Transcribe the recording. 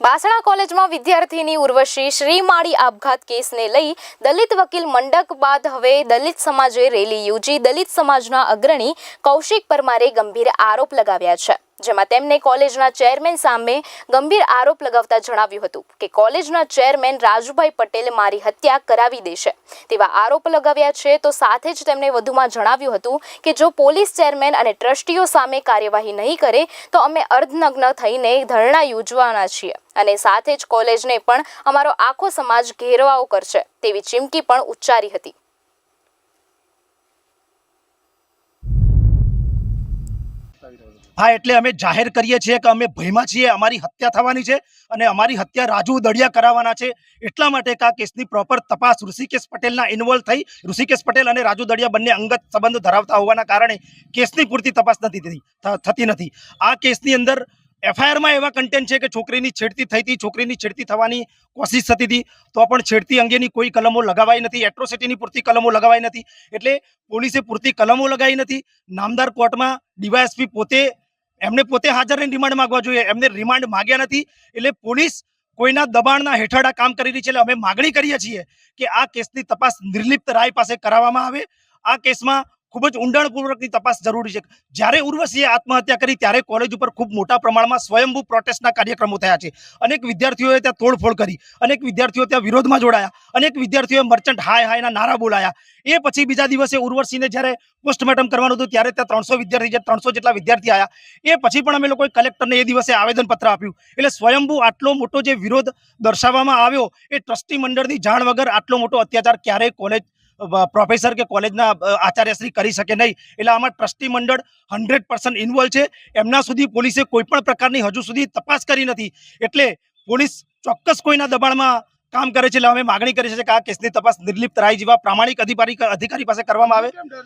બાસણા કોલેજમાં વિદ્યાર્થીની ઉર્વશી શ્રીમાળી આપઘાત કેસને લઈ દલિત વકીલ મંડક બાદ હવે દલિત સમાજે રેલી યોજી દલિત સમાજના અગ્રણી કૌશિક પરમારે ગંભીર આરોપ લગાવ્યા છે. જેમાં તેમને કોલેજના ચેરમેન સામે ગંભીર આરોપ લગાવતા જણાવ્યું હતું કે કોલેજના ચેરમેન રાજુભાઈ પટેલ મારી હત્યા કરાવી દેશે. તેવા આરોપ લગાવ્યા છે તો સાથે જ તેમણે વધુમાં જણાવ્યું હતું કે જો પોલીસ ચેરમેન અને ટ્રસ્ટીઓ સામે કાર્યવાહી નહીં કરે, તો અમે અર્ધનગ્ન થઈને ધરણા યોજવાના છીએ. અને સાથે જ કોલેજને પણ અમારો આખો સમાજ ઘેરવાઓ કરશે તેવી ચીમકી પણ ઉચ્ચારી હતી. હા, એટલે અમે જાહેર કરીએ છીએ કે અમે ભયમાં છીએ, અમારી હત્યા થવાની છે અને અમારી હત્યા રાજુ દળિયા કરાવવાના છે. એટલા માટે કે આ કેસની પ્રોપર તપાસ ઋષિકેશ પટેલના ઇન્વોલ્વ થઈ. ઋષિકેશ પટેલ અને રાજુ દડિયા બંને અંગત સંબંધો ધરાવતા હોવાના કારણે કેસની પૂરતી તપાસ નથી થતી નથી. આ કેસની અંદર એફઆઈઆરમાં એવા કન્ટેન્ટ છે કે છોકરીની છેડતી થઈ હતી છોકરીની છેડતી થવાની કોશિશ થતી હતી, તો પણ છેડતી અંગેની કોઈ કલમો લગાવાઈ નથી એટ્રોસિટીની પૂરતી કલમો લગાવાઈ નથી, એટલે પોલીસે પૂરતી કલમો લગાવી નથી. નામદાર કોર્ટમાં ડીવાયએસપી પોતે, એમને પોતે હાજર રહીને રિમાન્ડ માગવા જોઈએ. એમને રિમાન્ડ માગ્યા નથી, એટલે પોલીસ કોઈના દબાણના હેઠળ આ કામ કરી રહી છે, એટલે અમે માગણી કરીએ છીએ કે આ કેસની તપાસ નિર્લિપ્ત રાય પાસે કરાવવામાં આવે. આ કેસમાં ખૂબ જ ઊંડાણપૂર્વકની તપાસ જરૂરી છે. જ્યારે ઉર્વશીએ આત્મહત્યા કરી, ત્યારે કોલેજ ઉપર ખૂબ મોટા પ્રમાણમાં સ્વયંભૂ પ્રોટેસ્ટના કાર્યક્રમો થયા છે. અનેક વિદ્યાર્થીઓએ ત્યાં તોડફોડ કરી, અનેક વિદ્યાર્થીઓ ત્યાં વિરોધમાં જોડાયા, અનેક વિદ્યાર્થીઓએ મર્ચન્ટ હાય હાયના નારા બોલાયા. એ પછી બીજા દિવસે ઉર્વશીને જ્યારે પોસ્ટમોર્ટમ કરવાનું હતું, ત્યારે ત્યાં ત્રણસો વિદ્યાર્થી, જે ત્રણસો જેટલા વિદ્યાર્થી આવ્યા એ પછી પણ અમે લોકોએ કલેક્ટરને એ દિવસે આવેદનપત્ર આપ્યું. એટલે સ્વયંભૂ આટલો મોટો જે વિરોધ દર્શાવવામાં આવ્યો, એ ટ્રસ્ટી મંડળની જાણ વગર આટલો મોટો અત્યાચાર ક્યારેય કોલેજ પ્રોફેસર કે કોલેજના આચાર્યશ્રી કરી શકે નહીં. એટલે આમાં ટ્રસ્ટી મંડળ હંડ્રેડ પર્સન્ટ ઇન્વોલ્વ છે. એમના સુધી પોલીસે કોઈ પણ પ્રકારની હજુ સુધી તપાસ કરી નથી. એટલે પોલીસ ચોક્કસ કોઈના દબાણમાં કામ કરે છે. એટલે અમે માગણી કરી છે કે આ કેસની તપાસ નિર્લિપ્ત રાય જેવા પ્રામાણિક અધિકારી અધિકારી પાસે કરવામાં આવે.